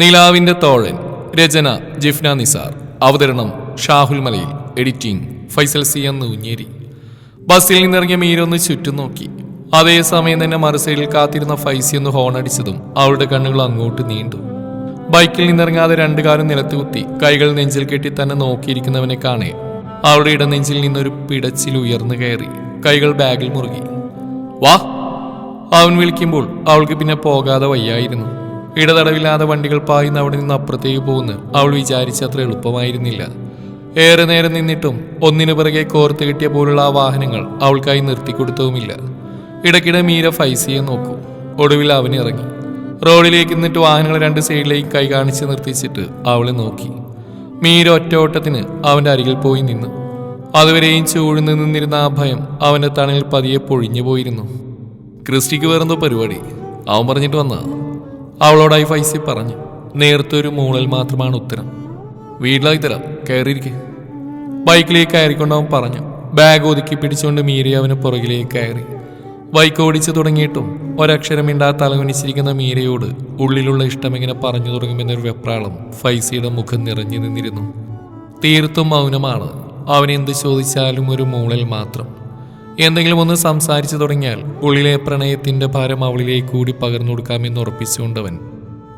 നിലാവിന്റെ തോഴൻ രചന ജിഫ്ന നിസാർ. അവതരണം ഷാഹുൽ മലയിൽ editing Faisal C എന്ന് ഉഞ്ഞേരി ബസ്സിൽ നിന്നിറങ്ങിയ മീരൊന്ന് ചുറ്റും നോക്കി. അതേസമയം തന്നെ മറുസൈഡിൽ കാത്തിരുന്ന ഫൈസി ഒന്ന് ഹോൺ അടിച്ചതും അവളുടെ കണ്ണുകൾ അങ്ങോട്ട് നീണ്ടു. ബൈക്കിൽ നിന്നിറങ്ങാതെ രണ്ടു കാലും നിലത്ത് കുത്തി കൈകൾ നെഞ്ചിൽ കെട്ടി തന്നെ നോക്കിയിരിക്കുന്നവനെ കാണേ. അവളുടെ ഇടനെഞ്ചിൽ നിന്നൊരു പിടച്ചിൽ ഉയർന്നു കയറി. കൈകൾ ബാഗിൽ മുറുകി. വാ. അവൻ വിളിക്കുമ്പോൾ അവൾക്ക് പിന്നെ പോകാതെ വയ്യായിരുന്നു. ഇടതടവില്ലാതെ വണ്ടികൾ പായുന്ന അവിടെ നിന്ന് അപ്പുറത്തേക്ക് പോകുന്നു. അവൾ വിചാരിച്ചത്ര എളുപ്പമായിരുന്നില്ല. ഏറെ നേരം നിന്നിട്ടും ഒന്നിനു പിറകെ കോർത്ത് കിട്ടിയ പോലുള്ള ആ വാഹനങ്ങൾ അവൾക്കായി നിർത്തിക്കൊടുത്തതുമില്ല ഇടയ്ക്കിടെ മീര ഫൈസിയെ നോക്കും. ഒടുവിൽ അവൻ ഇറങ്ങി. റോഡിലേക്ക് നിന്നിട്ട് വാഹനങ്ങൾ രണ്ട് സൈഡിലേക്ക് കൈ കാണിച്ച് നിർത്തിച്ചിട്ട് അവളെ നോക്കി. മീര ഒറ്റ ഓട്ടത്തിന് അവന്റെ അരികിൽ പോയി നിന്നു. അതുവരെയും ചൂഴ്ന്നു നിന്നിരുന്ന ആ ഭയം അവന്റെ തണലിൽ പതിയെ പൊഴിഞ്ഞു പോയിരുന്നു. ക്രിസ്റ്റിക്ക് വേറെന്തോ പരിപാടി? അവൻ പറഞ്ഞിട്ട് വന്ന അവളോടായി ഫൈസി പറഞ്ഞു നേരത്തെ ഒരു മൂളൽ മാത്രമാണ് ഉത്തരം. വീട്ടിലായി തരാം കയറിയിരിക്കെ. ബൈക്കിലേക്ക് കയറിക്കൊണ്ടവൻ പറഞ്ഞു ബാഗ് ഒതുക്കി പിടിച്ചുകൊണ്ട് മീരി അവന് പുറകിലേക്ക് കയറി. ബൈക്ക് ഓടിച്ചു തുടങ്ങിയിട്ടും ഒരക്ഷരം മിണ്ടാ തലകുനിച്ചിരിക്കുന്ന മീരയോട് ഉള്ളിലുള്ള ഇഷ്ടം എങ്ങനെ പറഞ്ഞു തുടങ്ങുമെന്നൊരു വെപ്രാളം ഫൈസിയുടെ മുഖം നിറഞ്ഞു നിന്നിരുന്നു. തീർത്തും മൗനമാണ്. അവനെന്ത് ചോദിച്ചാലും ഒരു മൂളൽ മാത്രം. എന്തെങ്കിലും ഒന്ന് സംസാരിച്ചു തുടങ്ങിയാൽ ഉള്ളിലെ പ്രണയത്തിന്റെ ഭാരം അവളിലേക്ക് കൂടി പകർന്നു കൊടുക്കാമെന്ന് ഉറപ്പിച്ചുകൊണ്ടവൻ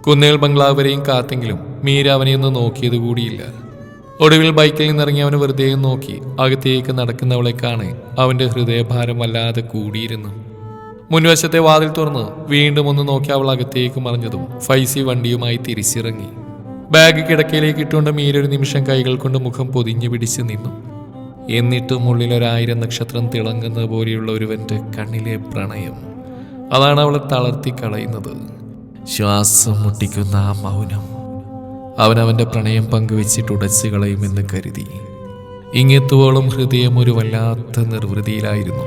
കുന്നേൽ ബംഗ്ലാവ് വരെയും കാത്തെങ്കിലും മീര അവനെ നോക്കിയത് കൂടിയില്ല. ഒടുവിൽ ബൈക്കിൽ നിന്നിറങ്ങി അവന് വെറുതെ നോക്കി അകത്തേക്ക് നടക്കുന്നവളെ കാണെ അവന്റെ ഹൃദയഭാരം വല്ലാതെ കൂടിയിരുന്നു. മുൻവശത്തെ വാതിൽ തുറന്ന് വീണ്ടും ഒന്ന് നോക്കി അവൾ അകത്തേക്ക് മറിഞ്ഞതും ഫൈസി വണ്ടിയുമായി തിരിച്ചിറങ്ങി. ബാഗ് കിടക്കയിലേക്ക് ഇട്ടുകൊണ്ട് മീര ഒരു നിമിഷം കൈകൾ കൊണ്ട് മുഖം പൊതിഞ്ഞു പിടിച്ച് നിന്നു. എന്നിട്ടും ഉള്ളിൽ ഒരായിരം നക്ഷത്രം തിളങ്ങുന്ന പോലെയുള്ള ഒരുവന്റെ കണ്ണിലെ പ്രണയം. അതാണ് അവളെ തളർത്തി കളയുന്നത്. ശ്വാസം മുട്ടിക്കുന്ന ആ മൗനം. അവൻ അവന്റെ പ്രണയം പങ്കുവെച്ചിട്ട് ഉടച്ചു കളയുമെന്ന് കരുതി. ഇങ്ങെത്തുവോളം ഹൃദയം ഒരു വല്ലാത്ത നിർവൃതിയിലായിരുന്നു.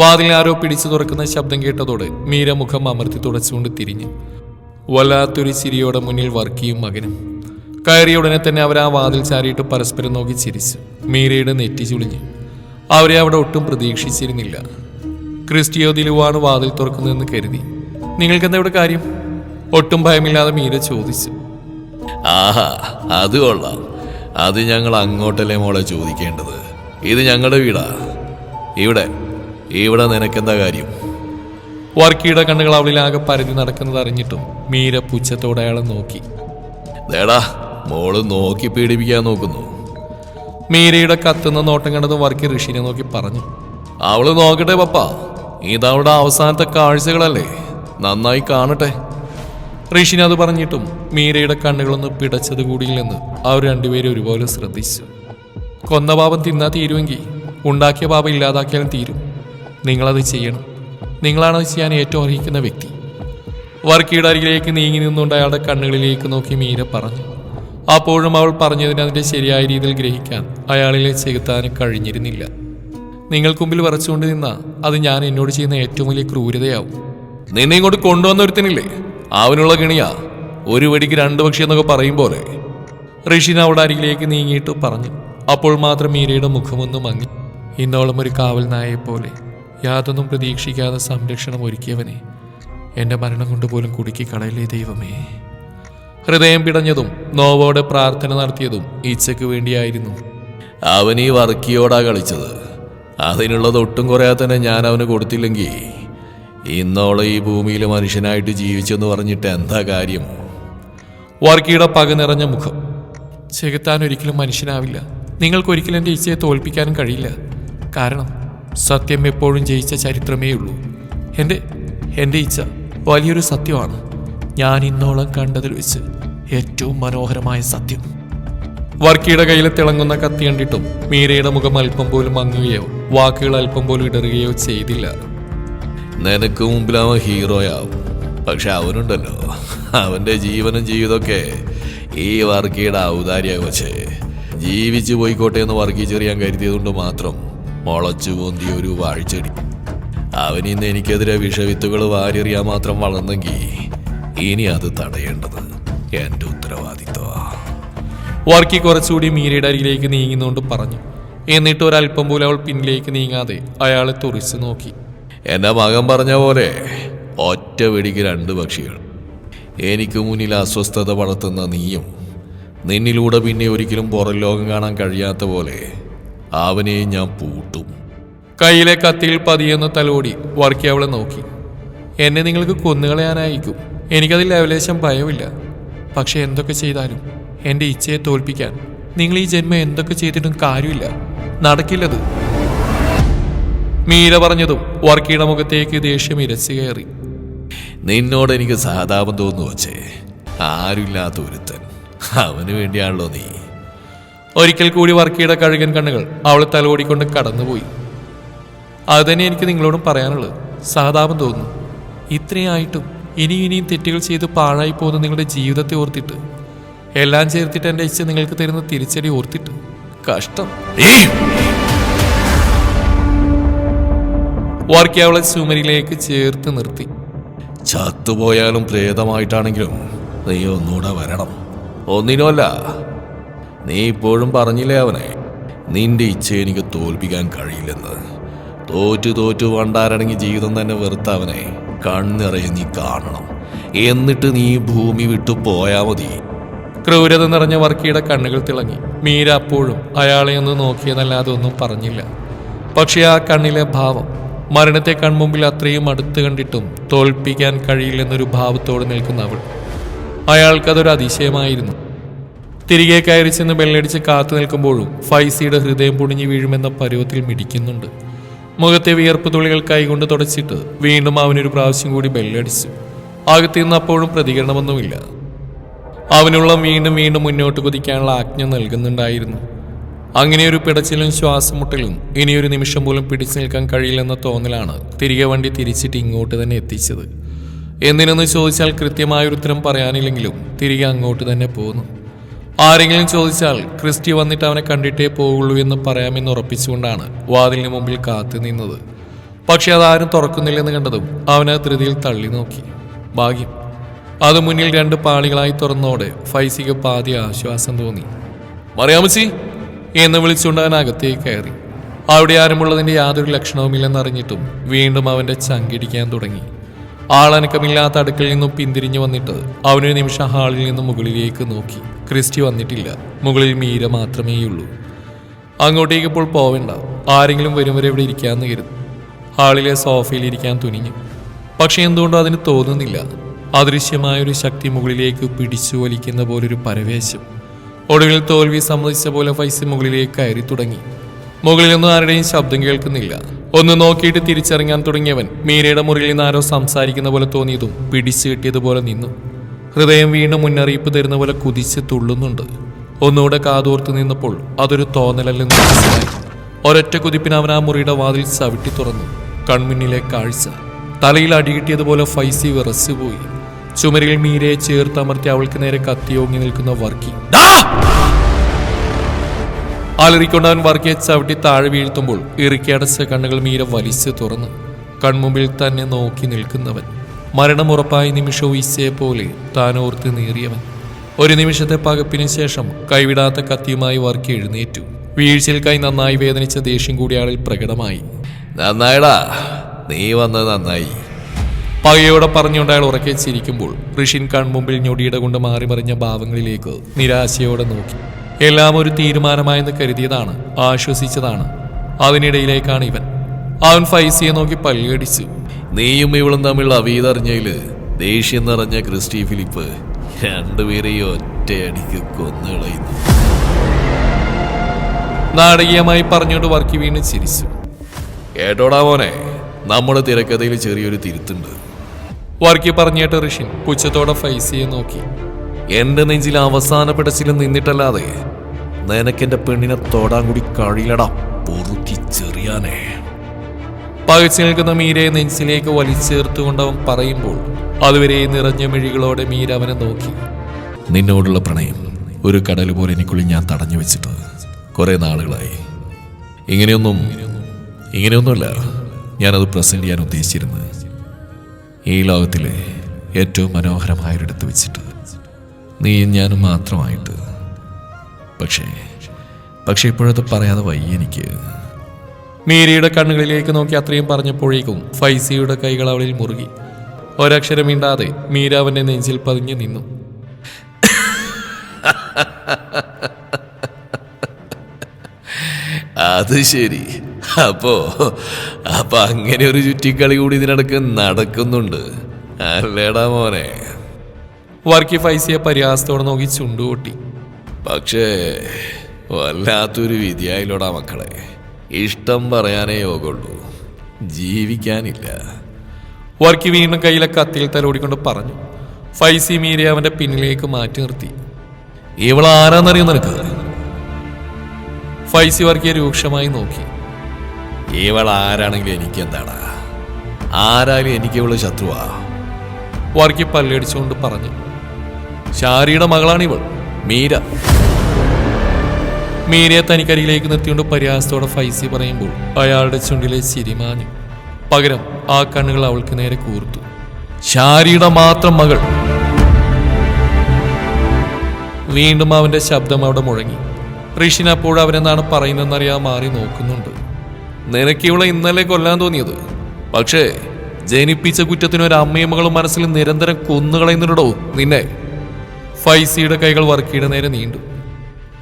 വാതിൽ ആരോ പിടിച്ചു തുറക്കുന്ന ശബ്ദം കേട്ടതോടെ മീര മുഖം അമർത്തി തുടച്ചുകൊണ്ട് തിരിഞ്ഞു. വല്ലാത്തൊരു ചിരിയോടെ മുന്നിൽ വർക്കിയും മകനും. കയറിയ ഉടനെ തന്നെ അവർ ആ വാതിൽ ചാരിയിട്ട് പരസ്പരം നോക്കി ചിരിച്ചു മീരയുടെ നെറ്റി ചുളിഞ്ഞു. അവരെ അവിടെ ഒട്ടും പ്രതീക്ഷിച്ചിരുന്നില്ല. ക്രിസ്റ്റിയോ ദിലുവാണ് വാതിൽ തുറക്കുന്നതെന്ന് കരുതി. നിങ്ങൾക്കെന്താ ഇവിടെ കാര്യം? ഒട്ടും ഭയമില്ലാതെ മീര ചോദിച്ചു. ആഹാ അത് കൊള്ളാം. അത് ഞങ്ങൾ അങ്ങോട്ടല്ലേ മോളെ ചോദിക്കേണ്ടത്? ഇത് ഞങ്ങളുടെ വീടാ. ഇവിടെ ഇവിടെ നിനക്കെന്താ കാര്യം? വർക്കിയുടെ കണ്ണുകൾ അവളിലാകെ പരതി നടക്കുന്നത് അറിഞ്ഞിട്ടും മീര പുച്ഛത്തോടെ അയാളെ നോക്കി. ദേടാ മോൾ നോക്കി പീഡിപ്പിക്കാൻ നോക്കുന്നു. മീരയുടെ കത്തുന്ന നോട്ടം കണ്ടത് വർക്കി ഋഷിനെ നോക്കി പറഞ്ഞു. അവൾ നോക്കട്ടെ പപ്പ. ഇതവളുടെ അവസാനത്തെ കാഴ്ചകളല്ലേ. നന്നായി കാണട്ടെ. ഋഷിനെ അത് പറഞ്ഞിട്ടും മീരയുടെ കണ്ണുകളൊന്ന് പിടച്ചത് കൂടിയില്ലെന്ന് അവർ രണ്ടുപേരും ഒരുപോലെ ശ്രദ്ധിച്ചു. കൊന്ന പാപം തിന്നാ തീരുമെങ്കിൽ ഉണ്ടാക്കിയ പാപം ഇല്ലാതാക്കിയാലും തീരും. നിങ്ങളത് ചെയ്യണം. നിങ്ങളാണത് ചെയ്യാൻ ഏറ്റവും അർഹിക്കുന്ന വ്യക്തി. വർക്കിയുടെ അരികിലേക്ക് നീങ്ങി നിന്നുകൊണ്ട് അയാളുടെ കണ്ണുകളിലേക്ക് നോക്കി മീര പറഞ്ഞു. അപ്പോഴും അവൾ പറഞ്ഞതിനെ അതിന്റെ ശരിയായ രീതിയിൽ ഗ്രഹിക്കാൻ അയാളിലെ ചെകുത്താന് കഴിഞ്ഞിരുന്നില്ല. നിങ്ങൾക്ക് മുമ്പിൽ വരച്ചുകൊണ്ട് നിന്ന അത് ഞാൻ എന്നോട് ചെയ്യുന്ന ഏറ്റവും വലിയ ക്രൂരതയാവും. നിന്നെ ഇങ്ങോട്ട് കൊണ്ടുവന്ന ഒരുത്തനില്ലേ? അവനുള്ള ഗണിയാ. ഒരു വടിക്ക് രണ്ട് പക്ഷി എന്നൊക്കെ പറയും പോലെ. ഋഷിന അവിടെ അരികിലേക്ക് നീങ്ങിയിട്ട് പറഞ്ഞു. അപ്പോൾ മാത്രം മീരയുടെ മുഖമൊന്ന് മങ്ങി. ഇന്നോളം ഒരു കാവൽ പോലെ. യാതൊന്നും പ്രതീക്ഷിക്കാതെ സംരക്ഷണം ഒരുക്കിയവനെ. എന്റെ മരണം കൊണ്ട് പോലും കുടുക്കി കളയില്ലേ ദൈവമേ? ഹൃദയം പിടഞ്ഞതും നോവോടെ പ്രാർത്ഥന നടത്തിയതും ഈച്ചയ്ക്ക് വേണ്ടിയായിരുന്നു. അവൻ ഈ വർക്കിയോടാ കളിച്ചത്. അതിനുള്ളത് ഒട്ടും കുറയാ തന്നെ ഞാൻ അവന് കൊടുത്തില്ലെങ്കിൽ ഇന്നോളെ ഈ ഭൂമിയിൽ മനുഷ്യനായിട്ട് ജീവിച്ചെന്ന് പറഞ്ഞിട്ട് എന്താ കാര്യം? വർക്കിയുടെ പക നിറഞ്ഞ മുഖം. ചെകുത്താൻ ഒരിക്കലും മനുഷ്യനാവില്ല. നിങ്ങൾക്കൊരിക്കലും എന്റെ ഈച്ചയെ തോൽപ്പിക്കാനും കഴിയില്ല. കാരണം സത്യം എപ്പോഴും ജയിച്ച ചരിത്രമേ ഉള്ളൂ എന്റെ എന്റെ ഈച്ച വലിയൊരു സത്യമാണ്. ഞാൻ ഇന്നോളം കണ്ടതിൽ വെച്ച് ഏറ്റവും മനോഹരമായ സത്യം. വർക്കിയുടെ കയ്യിൽ തിളങ്ങുന്ന കത്തി കണ്ടിട്ടും മീരയുടെ മുഖം അല്പം പോലും മങ്ങുകയോ വാക്കുകൾ അല്പം പോലും ഇടറുകയോ ചെയ്തില്ല. നിനക്ക് മുമ്പിൽ അവൻ ഹീറോയാവും. പക്ഷെ അവനുണ്ടല്ലോ. അവന്റെ ജീവനും ജീവിതമൊക്കെ ഈ വർക്കിയുടെ ഔദാര്യ വെച്ച് ജീവിച്ചു പോയിക്കോട്ടെ എന്ന് വർക്കി ചെറിയാൻ കരുതിയതുകൊണ്ട് മാത്രം മുളച്ചു പൊന്തിയ ഒരു വാഴ്ചടി. അവനിന്ന് എനിക്കെതിരെ വിഷവിത്തുകൾ വാരിയെറിയാൻ മാത്രം വളർന്നെങ്കിൽ ഇനി അത് തടയേണ്ടത് എന്റെ ഉത്തരവാദിത്വമാണ് വർക്കി കുറച്ചുകൂടി മീരയുടെ അരികിലേക്ക് നീങ്ങുന്നുകൊണ്ട് പറഞ്ഞു. എന്നിട്ട് ഒരല്പം പോലും അവൾ പിന്നിലേക്ക് നീങ്ങാതെ അയാളെ തുറിച്ചു നോക്കി. എന്റെ മകൻ പറഞ്ഞ പോലെ ഒറ്റ വെടിക്ക് രണ്ട് പക്ഷികൾ. എനിക്ക് മുന്നിൽ അസ്വസ്ഥത വളർത്തുന്ന നീയും നിന്നിലൂടെ പിന്നെ ഒരിക്കലും പുറം ലോകം കാണാൻ കഴിയാത്ത പോലെ അവനെ ഞാൻ പൂട്ടും. കയ്യിലെ കത്തിയിൽ പതിയെന്ന തലോടി വർക്കി അവളെ നോക്കി. എന്നെ നിങ്ങൾക്ക് കൊന്നുകളയാനായിരിക്കും. എനിക്കതിൽ ലേവലേശം ഭയമില്ല. പക്ഷെ എന്തൊക്കെ ചെയ്താലും എന്റെ ഇച്ഛയെ തോൽപ്പിക്കാൻ നിങ്ങൾ ഈ ജന്മം എന്തൊക്കെ ചെയ്തിട്ടും കാര്യമില്ല. നടക്കില്ലത്. മീര പറഞ്ഞതും വർക്കിയുടെ മുഖത്തേക്ക് ദേഷ്യം ഇരച്ചു കയറി. നിന്നോട് എനിക്ക് സഹതാപം തോന്നു വച്ചേ ആരുമില്ലാത്ത ഒരുത്തൻ. അവന് വേണ്ടിയാണല്ലോ നീ. ഒരിക്കൽ കൂടി വർക്കിയുടെ കഴുകൻ കണ്ണുകൾ അവളെ തലോടിക്കൊണ്ട് കടന്നുപോയി. അത് തന്നെ എനിക്ക് നിങ്ങളോടും പറയാനുള്ളത്. സഹതാപം തോന്നുന്നു. ഇത്രയായിട്ടും ഇനി ഇനിയും തെറ്റുകൾ ചെയ്ത് പാഴായി പോകുന്ന നിങ്ങളുടെ ജീവിതത്തെ ഓർത്തിട്ട്. എല്ലാം ചേർത്തിട്ട് എന്റെ ഇച്ഛ നിങ്ങൾക്ക് തരുന്ന തിരിച്ചടി ഓർത്തിട്ട്. കഷ്ടം! വർക്കി അവളെ സുമരിയിലേക്ക് ചേർത്ത് നിർത്തി. ചത്തുപോയാലും പ്രേതമായിട്ടാണെങ്കിലും നീ ഒന്നുകൂടെ വരണം. ഒന്നിനുമല്ല നീ ഇപ്പോഴും പറഞ്ഞില്ലേ അവനെ നിന്റെ ഇച്ഛ എനിക്ക് തോൽപ്പിക്കാൻ കഴിയില്ലെന്ന്. തോറ്റു തോറ്റു വണ്ടാരടങ്ങി ജീവിതം തന്നെ വെറുത്ത അവനെ. കണ്ണിറയെ നീ കാണണം. എന്നിട്ട് നീ ഭൂമി വിട്ടു പോയാ മതി. ക്രൂരത നിറഞ്ഞ വർക്കിയുടെ കണ്ണുകൾ തിളങ്ങി. മീര അപ്പോഴും അയാളെ ഒന്ന് നോക്കിയതല്ലാതെ ഒന്നും പറഞ്ഞില്ല. പക്ഷേ ആ കണ്ണിലെ ഭാവം മരണത്തെ കൺമുമ്പിൽ അത്രയും അടുത്ത് കണ്ടിട്ടും തോൽപ്പിക്കാൻ കഴിയില്ലെന്നൊരു ഭാവത്തോട് നിൽക്കുന്ന അവൾ. അയാൾക്കതൊരു അതിശയമായിരുന്നു. തിരികെ കയറി ചെന്ന് ബെല്ലടിച്ച് കാത്തു നിൽക്കുമ്പോഴും ഫൈസിയുടെ ഹൃദയം പൊടിഞ്ഞു വീഴുമെന്ന പരുവത്തിൽ മിടിക്കുന്നുണ്ട്. മുഖത്തെ വിയർപ്പ് തുള്ളികൾ കൈകൊണ്ട് തുടച്ചിട്ട് വീണ്ടും അവനൊരു പ്രാവശ്യം കൂടി ബെല്ലടിച്ചു. അകത്തുനിന്ന് അപ്പോഴും പ്രതികരണമൊന്നുമില്ല. അവനുള്ള വീണ്ടും വീണ്ടും മുന്നോട്ട് കുതിക്കാനുള്ള ആജ്ഞ നൽകുന്നുണ്ടായിരുന്നു. അങ്ങനെ ഒരു പിടച്ചിലും ശ്വാസം മുട്ടലും ഇനിയൊരു നിമിഷം പോലും പിടിച്ചു നിൽക്കാൻ കഴിയില്ലെന്ന തോന്നലാണ് തിരികെ വണ്ടി തിരിച്ചിട്ട് ഇങ്ങോട്ട് തന്നെ എത്തിച്ചത്. എന്തിനെന്ന് ചോദിച്ചാൽ കൃത്യമായ ഉത്തരം പറയാനില്ലെങ്കിലും തിരികെ അങ്ങോട്ട് തന്നെ പോന്നു. ആരെങ്കിലും ചോദിച്ചാൽ ക്രിസ്റ്റി വന്നിട്ട് അവനെ കണ്ടിട്ടേ പോകുള്ളൂ എന്ന് പറയാമെന്ന് ഉറപ്പിച്ചുകൊണ്ടാണ് വാതിലിന് മുമ്പിൽ കാത്തു നിന്നത്. പക്ഷെ അതാരും തുറക്കുന്നില്ലെന്ന് കണ്ടതും അവനെ ധൃതിയിൽ തള്ളി നോക്കി. ഭാഗ്യം. അത് മുന്നിൽ രണ്ട് പാളികളായി തുറന്നോടെ ഫൈസിക്ക് പാതി ആശ്വാസം തോന്നി. മറിയാമച്ചി എന്ന് വിളിച്ചുകൊണ്ട് അവൻ അകത്തേക്ക് കയറി. അവിടെ ആരുമുള്ളതിന്റെ യാതൊരു ലക്ഷണവുമില്ലെന്നറിഞ്ഞിട്ടും വീണ്ടും അവന്റെ ചങ്കിടിക്കാൻ തുടങ്ങി. ആളനക്കമില്ലാത്ത അടുക്കളിൽ നിന്നും പിന്തിരിഞ്ഞു വന്നിട്ട് അവനൊരു നിമിഷം ഹാളിൽ നിന്നും മുകളിലേക്ക് നോക്കി. ക്രിസ്റ്റി വന്നിട്ടില്ല. മുകളിൽ മീര മാത്രമേയുള്ളൂ. അങ്ങോട്ടേക്ക് ഇപ്പോൾ പോവേണ്ട. ആരെങ്കിലും വരും വരെ ഇവിടെ ഇരിക്കാമെന്ന് കരുതും. ഹാളിലെ സോഫയിൽ ഇരിക്കാൻ തുനിഞ്ഞു. പക്ഷേ എന്തുകൊണ്ടോ അതിന് തോന്നുന്നില്ല? അദൃശ്യമായൊരു ശക്തി മുകളിലേക്ക് പിടിച്ചു വലിക്കുന്ന പോലൊരു പരവേശം. ഒടുവിൽ തോൽവി സമ്മതിച്ച പോലെ ഫൈസ് മുകളിലേക്ക് കയറി തുടങ്ങി. മുകളിലൊന്നും ആരുടെയും ശബ്ദം കേൾക്കുന്നില്ല. ഒന്ന് നോക്കിയിട്ട് തിരിച്ചറിയാൻ തുടങ്ങിയവൻ മീരയുടെ മുറിയിൽ നിന്ന് ആരോ സംസാരിക്കുന്ന പോലെ തോന്നിയതും പിടിച്ചു കിട്ടിയതുപോലെ നിന്നു. ഹൃദയം വീണ്ടും മുന്നറിയിപ്പ് തരുന്ന പോലെ കുതിച്ച് തുള്ളുന്നുണ്ട്. ഒന്നുകൂടെ കാതോർത്ത് നിന്നപ്പോൾ അതൊരു തോന്നലല്ലെന്ന് മനസ്സിലായി ഒരൊറ്റ കുതിപ്പിന് അവൻ ആ മുറിയുടെ വാതിൽ ചവിട്ടി തുറന്നു. കൺമുന്നിലെ കാഴ്ച. തലയിൽ അടികിട്ടിയതുപോലെ ഫൈസി വിറച്ചുപോയി. ചുമരിൽ മീരയെ ചേർത്തമർത്തി അവൾക്ക് നേരെ കത്തിയോങ്ങി നിൽക്കുന്ന വർക്കി. അലറിക്കൊണ്ട് അവൻ വർക്കിയെ ചവിട്ടി താഴെ വീഴ്ത്തുമ്പോൾ ഇറുക്കിയടച്ച കണ്ണുകൾ മീര വലിച്ചു തുറന്നു. കൺമുമ്പിൽ തന്നെ നോക്കി നിൽക്കുന്നവൻ. മരണമുറപ്പായ നിമിഷവും ഇച്ചയെ പോലെ താൻ ഓർത്ത് നീറിയവൻ. ഒരു നിമിഷത്തെ പകപ്പിന് ശേഷം കൈവിടാത്ത കത്തിയുമായി വർക്ക് എഴുന്നേറ്റു. വീഴ്ചയിൽ കൈ നന്നായി വേദനിച്ച ദേഷ്യം കൂടി അയാളിൽ പ്രകടമായി. നന്നായടാ നീ വന്നത് നന്നായി. പകയോടെ പറഞ്ഞുകൊണ്ട് അയാൾ ഉറക്കെ ചിരിക്കുമ്പോൾ ഋഷിൻ കൺമുമ്പിൽ ഞൊടിയുടെ കൊണ്ട് മാറി മറിഞ്ഞ ഭാവങ്ങളിലേക്ക് നിരാശയോടെ നോക്കി. എല്ലാം ഒരു തീരുമാനമായെന്ന് കരുതിയതാണ് ആശ്വസിച്ചതാണ്. അതിനിടയിലേക്കാണ് ഇവൻ. അവൻ ഫൈസിയെ നോക്കി പല്ലുകടിച്ചു നീയും ഇവളും തമ്മിലുള്ള അവീതറിഞ്ഞതിൽ ദേഷ്യം നിറഞ്ഞ ക്രിസ്റ്റി ഫിലിപ്പ് രണ്ടുപേരെയും ഒറ്റയടിക്ക് കൊന്നുകളയുന്നു. നാടകീയമായി പറഞ്ഞുകൊണ്ട് വർക്കി വീണ് ചിരിച്ചു. കേട്ടോടാ മോനെ നമ്മുടെ തിരക്കഥയിൽ ചെറിയൊരു തിരുത്തുണ്ട്. വർക്കി പറഞ്ഞിട്ട് ഋഷിൻ പുച്ഛത്തോടെ ഫൈസിയെ നോക്കി. എന്റെ നെഞ്ചിൽ അവസാന പിടച്ചിലും നിന്നിട്ടല്ലാതെ നിനക്കെന്റെ പെണ്ണിനെ തൊടാൻ കൂടി കഴിയിലടാ പൊറുക്കി ചെറിയാനേ. പകച്ചു നിൽക്കുന്ന മീരയെ നെഞ്ചിലേക്ക് വലിച്ചേർത്തുകൊണ്ട് അവൻ പറയുമ്പോൾ അതുവരെ നിറഞ്ഞ മിഴികളോടെ മീര അവനെ നോക്കി. നിന്നോടുള്ള പ്രണയം ഒരു കടൽ പോലെ എനിക്കുള്ളിൽ ഞാൻ തടഞ്ഞു വെച്ചിട്ട് കുറെ നാളുകളായി. ഇങ്ങനെയൊന്നും ഇങ്ങനെയൊന്നുമല്ല ഞാനത് പ്രസന്റ് ചെയ്യാൻ ഉദ്ദേശിച്ചിരുന്നത്. ഈ ലോകത്തിലെ ഏറ്റവും മനോഹരമായൊരിടത്ത് വെച്ചിട്ട് നീയും ഞാനും മാത്രമായിട്ട്. പക്ഷേ പക്ഷെ ഇപ്പോഴത് പറയാതെ വയ്യ എനിക്ക്. മീരയുടെ കണ്ണുകളിലേക്ക് നോക്കി അത്രയും പറഞ്ഞപ്പോഴേക്കും ഫൈസിയുടെ കൈകൾ അവളിൽ മുറുകി. ഒരക്ഷരം മിണ്ടാതെ മീര അവന്റെ നെഞ്ചിൽ പതിഞ്ഞു നിന്നു. അത് ശരി. അപ്പോ അപ്പൊ അങ്ങനെ ഒരു ചുറ്റിക്കളി കൂടി ഇതിനിടക്ക് നടക്കുന്നുണ്ട്. അല്ലേടാ മോനെ? വർക്കി ഫൈസിയെ പരിഹാസത്തോടെ നോക്കി ചുണ്ടുകൊട്ടി. പക്ഷേ വല്ലാത്തൊരു വിധിയായില്ലോടാ മക്കളെ. ഇഷ്ടം പറയാനേ യോഗമുള്ളൂ ജീവിക്കാനില്ല. വർക്കി വീണ്ടും കയ്യിലെ കത്തിയിൽ തലോടിക്കൊണ്ട് പറഞ്ഞു ഫൈസി മീരെ അവന്റെ പിന്നിലേക്ക് മാറ്റി നിർത്തി. ഇവൾ ആരാന്നറിയോ നിനക്ക്? ഫൈസി വർക്കിയെ രൂക്ഷമായി നോക്കി. ഇവൾ ആരാണെങ്കിലും എനിക്കെന്താടാ? ആരായാലും എനിക്ക് ഇവൾ ശത്രുവാ. വർക്കി പല്ലടിച്ചുകൊണ്ട് പറഞ്ഞു ഷാരിയുടെ മകളാണ് ഇവൾ മീര. മീരയെ തനിക്കരികിലേക്ക് നിർത്തിക്കൊണ്ട് പരിഹാസത്തോടെ ഫൈസി പറയുമ്പോൾ അയാളുടെ ചുണ്ടിലെ ചിരിമാഞ്ഞു പകരം ആ കണ്ണുകൾ അവൾക്ക് നേരെ കൂർത്തു. ഷാരിയുടെ മാത്രം മകൾ. വീണ്ടും അവന്റെ ശബ്ദം അവിടെ മുഴങ്ങി. ഋഷിൻ അപ്പോൾ അവരെന്താണ് പറയുന്നതെന്നറിയാൻ മാറി നോക്കുന്നുണ്ട്. നിനക്ക് ഇവളെ ഇന്നലെ കൊല്ലാൻ തോന്നിയത്. പക്ഷേ ജനിപ്പിച്ച കുറ്റത്തിന് ഒരു അമ്മയും മകളും മനസ്സിൽ നിരന്തരം കൊന്നുകളയുന്നുണ്ടോ നിന്നെ? ഫൈസിയുടെ കൈകൾ വർക്കിയുടെ നേരെ നീണ്ടു.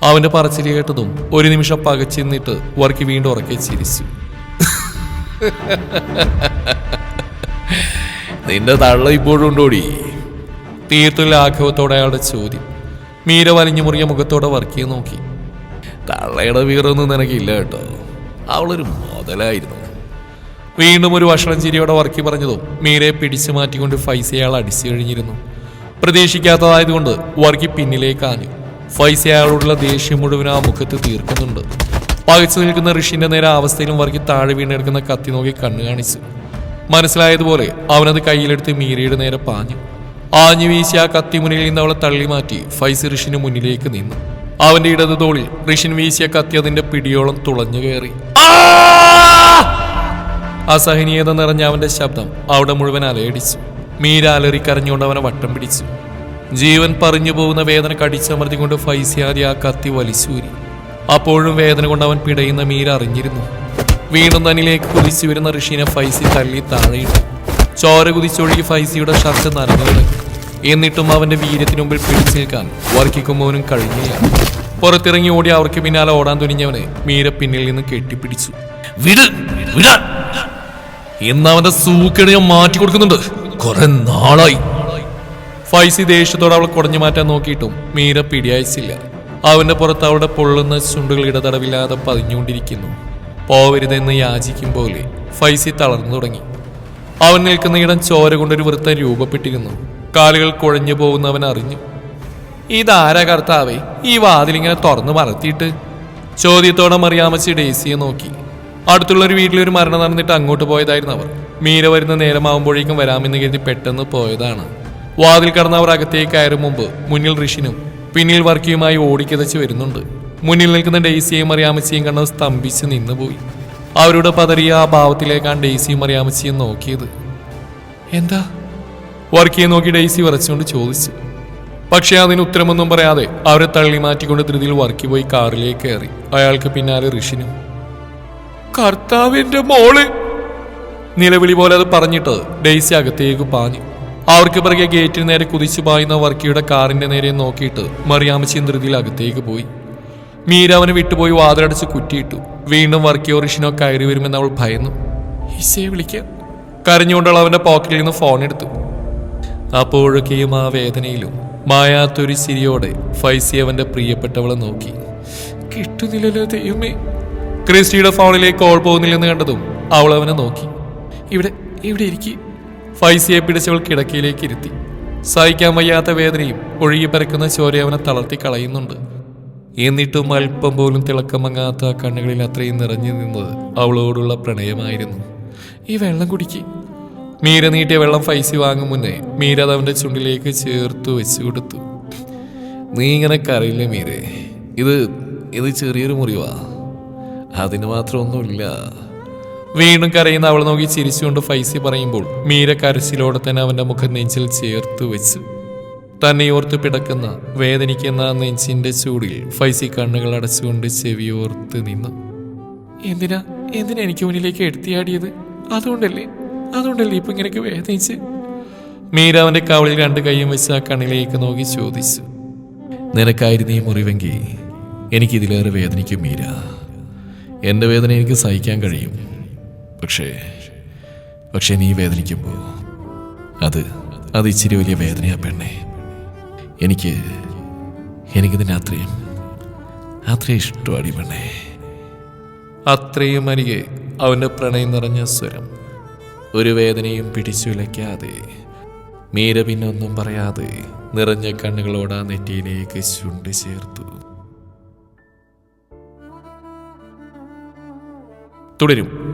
അവന്റെ പറച്ചിലി കേട്ടതും ഒരു നിമിഷം പകച്ചു നിന്നിട്ട് വർക്കി വീണ്ടും ഉറക്കെ ചിരിച്ചു. നിന്റെ തള്ള ഇപ്പോഴും ഉണ്ടോടി? തീർത്തുള്ള ആഘവത്തോടെ അയാളുടെ ചോദ്യം. മീര വലിഞ്ഞു മുറിയ മുഖത്തോടെ വർക്കിയെ നോക്കി. തള്ളയുടെ വീറൊന്നും നിനക്കില്ല കേട്ടോ. അവളൊരു മുതലായിരുന്നു. വീണ്ടും ഒരു വഷളം ചിരിയോടെ വർക്കി പറഞ്ഞതും മീരയെ പിടിച്ചു മാറ്റിക്കൊണ്ട് ഫൈസ അയാൾ അടിച്ചു കഴിഞ്ഞിരുന്നു. പ്രതീക്ഷിക്കാത്തതായതുകൊണ്ട് വർക്കി പിന്നിലേക്ക് ആഞ്ഞു. ഫൈസ അയാളോടുള്ള ദേഷ്യം മുഴുവൻ ആ മുഖത്ത് തീർക്കുന്നുണ്ട്. പകച്ചു നിൽക്കുന്ന ഋഷിന്റെ നേരെ അവസ്ഥയിലും വർക്കി താഴെ വീണെടുക്കുന്ന കത്തി നോക്കി കണ്ണു കാണിച്ചു. മനസ്സിലായതുപോലെ അവനത് കയ്യിലെടുത്ത് മീരയുടെ നേരെ പാഞ്ഞു. ആഞ്ഞു വീശി ആ കത്തി മുന്നിൽ നിന്ന് അവളെ തള്ളി മാറ്റി ഫൈസ് ഋഷിന് മുന്നിലേക്ക് നിന്നു. അവന്റെ ഇടത് തോളിൽ ഋഷിൻ വീശിയ കത്തി അതിന്റെ പിടിയോളം തുളഞ്ഞു കയറി. അസഹനീയത നിറഞ്ഞ അവന്റെ ശബ്ദം അവിടെ മുഴുവൻ അലയടിച്ചു. മീര അലറി കരഞ്ഞുകൊണ്ട് അവനെ വട്ടം പിടിച്ചു. ജീവൻ പറഞ്ഞു പോകുന്ന വേദന കടിച്ചമർത്തിക്കൊണ്ട് ഫൈസിയാദി ആ കത്തി വലിച്ചൂരി. അപ്പോഴും വേദന കൊണ്ട് അവൻ പിടയുന്ന മീര അറിഞ്ഞിരുന്നു. വീണ്ടും തന്നിലേക്ക് കുതിച്ചു വരുന്ന ഋഷിനെ ഫൈസി തള്ളി താഴെയിട്ടു. ചോര കുതിച്ചൊഴുകി ഫൈസിയുടെ ഷർട്ട് നനഞ്ഞു എന്നിട്ടും അവന്റെ വീര്യത്തിനു മുമ്പിൽ പിടിച്ചു നിൽക്കാൻ വർക്കിക്കുമ്പോനും കഴിഞ്ഞില്ല. പുറത്തിറങ്ങി ഓടി അവർക്ക് പിന്നാലെ ഓടാൻ തുനിഞ്ഞവനെ മീര പിന്നിൽ നിന്ന് കെട്ടിപ്പിടിച്ചു. വിട് വിടാൻ! ഇന്ന് അവന്റെ ഞാൻ മാറ്റി കൊടുക്കുന്നുണ്ട് കുറെ നാളായി. ഫൈസി ദേഷ്യത്തോടെ അവൾ കുടഞ്ഞു മാറ്റാൻ നോക്കിയിട്ടും മീര പിടിയായിച്ചില്ല അവന്റെ പുറത്ത് അവളുടെ പൊള്ളുന്ന ചുണ്ടുകൾ ഇടതടവില്ലാതെ പതിഞ്ഞുകൊണ്ടിരിക്കുന്നു. പോവരുതെന്ന് യാചിക്കും പോലെ ഫൈസി തളർന്നു തുടങ്ങി. അവൻ നിൽക്കുന്ന ഇടം ചോര കൊണ്ടൊരു വൃത്തം രൂപപ്പെട്ടിരുന്നു. കാലുകൾ കുഴഞ്ഞു പോകുന്ന അവൻ അറിഞ്ഞു. ഇതാരാ കർത്താവേ ഈ വാതിലിങ്ങനെ തുറന്നു മറത്തിയിട്ട്? ചോദ്യത്തോടെ മറിയാമച്ചി ഡേസിയെ നോക്കി. അടുത്തുള്ള ഒരു വീട്ടിലൊരു മരണം നടന്നിട്ട് അങ്ങോട്ട് പോയതായിരുന്നു അവർ. മീര വരുന്ന നേരമാകുമ്പോഴേക്കും വരാമെന്ന് കരുതി പെട്ടെന്ന് പോയതാണ്. വാതിൽ കടന്നവർ അകത്തേക്ക് കയറും മുമ്പ് മുന്നിൽ ഋഷിനും പിന്നിൽ വർക്കിയുമായി ഓടിക്കതച്ച് വരുന്നുണ്ട്. മുന്നിൽ നിൽക്കുന്ന ഡെയ്സിയെയും മറിയാമച്ചിയും കണ്ട് സ്തംഭിച്ച് നിന്നുപോയി. അവരുടെ പതറിയ ആ ഭാവത്തിലേക്കാണ് ഡെയ്സിയും മറിയാമച്ചിയും നോക്കിയത്. എന്താ? വർക്കിയെ നോക്കി ഡെയ്സി വരച്ചുകൊണ്ട് ചോദിച്ചു. പക്ഷേ അതിന് ഉത്തരമൊന്നും പറയാതെ അവരെ തള്ളി മാറ്റിക്കൊണ്ട് ധൃതിയിൽ വർക്കി പോയി കാറിലേക്ക് കയറി. അയാൾക്ക് പിന്നാലെ ഋഷിനും കർത്താവിന്റെ മോൾ. നിലവിളി പോലെ അത് പറഞ്ഞിട്ട് ഡെയ്സി അകത്തേക്ക് പാഞ്ഞു. അവർക്ക് പിറകെ ഗേറ്റിന് നേരെ കുതിച്ചു പായുന്ന വർക്കിയുടെ കാറിന്റെ നേരെ നോക്കിയിട്ട് മറിയാമച്ചിയും ധൃതിയിൽ അകത്തേക്ക് പോയി. മീര അവനെ വിട്ടുപോയി വാതിലടച്ച് കുറ്റിയിട്ടു. വീണ്ടും വർക്കിയോ ഋഷിനോ കയറി വരുമെന്ന് അവൾ ഭയന്നു. ഈശയെ വിളിക്കാം. കരഞ്ഞുകൊണ്ടുള്ള അവന്റെ പോക്കറ്റിൽ നിന്ന് ഫോൺ എടുത്തു. അപ്പോഴൊക്കെയും ആ വേദനയിലും മായാത്തൊരു ചിരിയോടെ ഫൈസി അവന്റെ പ്രിയപ്പെട്ടവളെ നോക്കി. കിട്ടുന്നില്ലല്ലോ ദൈവമേ. ക്രിസ്റ്റിയുടെ ഫോണിലേക്ക് കോൾ പോകുന്നില്ലെന്ന് കണ്ടതും അവൾ അവനെ നോക്കി. ഇവിടെ ഇവിടെ ഇരിക്കി. ഫൈസിയെ പിടിച്ചവൾ കിടക്കയിലേക്ക് ഇരുത്തി. സഹിക്കാൻ വയ്യാത്ത വേദനയും ഒഴുകി പരക്കുന്ന ചോര അവനെ തളർത്തി കളയുന്നുണ്ട്. എന്നിട്ടും അല്പം പോലും തിളക്കമങ്ങാത്ത ആ കണ്ണുകളിൽ അത്രയും നിറഞ്ഞു നിന്നത് അവളോടുള്ള പ്രണയമായിരുന്നു. ഈ വെള്ളം കുടിക്ക്. മീര നീട്ടിയ വെള്ളം ഫൈസി വാങ്ങും മുന്നേ മീര അത് അവന്റെ ചുണ്ടിലേക്ക് ചേർത്തു വെച്ചു കൊടുത്തു. നീ ഇങ്ങനെ കറിയില്ല മീരേ? ഇത് ഇത് ചെറിയൊരു മുറിവാ. അതിന് മാത്രമൊന്നുമില്ല വീണ്ടും കരയുന്ന അവൾ നോക്കി ചിരിച്ചുകൊണ്ട് ഫൈസി പറയുമ്പോൾ മീര കരച്ചിലോടെ തന്നെ അവന്റെ മുഖം നെഞ്ചിൽ ചേർത്ത് വെച്ച്. തന്നെ ഓർത്ത് പിടക്കുന്ന വേദനിക്കുന്ന നെഞ്ചിന്റെ ചൂടിൽ ഫൈസി കണ്ണുകൾ അടച്ചുകൊണ്ട് ചെവിയോർത്ത് നിന്നു. എന്തിനാ? എന്തിനാ എനിക്ക് മുന്നിലേക്ക് എടുത്തിയാടിയത് അതുകൊണ്ടല്ലേ? അതുകൊണ്ടല്ലേ ഇപ്പൊ ഇങ്ങനെയൊക്കെ വേദനിച്ച്? മീര അവന്റെ കവളിൽ രണ്ട് കൈയും വെച്ച് ആ കണ്ണിലേക്ക് നോക്കി ചോദിച്ചു. നിനക്കായിരുന്നു ഈ മുറിവെങ്കിൽ എനിക്കിതിലേറെ വേദനിക്കും മീര. എന്റെ വേദന എനിക്ക് സഹിക്കാൻ കഴിയും. പക്ഷേ പക്ഷേ നീ വേദനിക്കുമ്പോൾ അത് അത് ഇച്ചിരി വലിയ വേദനയാ പെണ്ണേ. എനിക്ക് എനിക്ക് നിന്നെ അത്രയും അത്രയും ഇഷ്ടമാടി പെണ്ണേ. അത്രയും അരികെ അവന്റെ പ്രണയം നിറഞ്ഞ സ്വരം ഒരു വേദനയും പിടിച്ചുലയ്ക്കാതെ മീര പിന്നൊന്നും പറയാതെ നിറഞ്ഞ കണ്ണുകളോട് ആ നെറ്റിയിലേക്ക് ചുണ്ട് ചേർത്തു. തുടരും.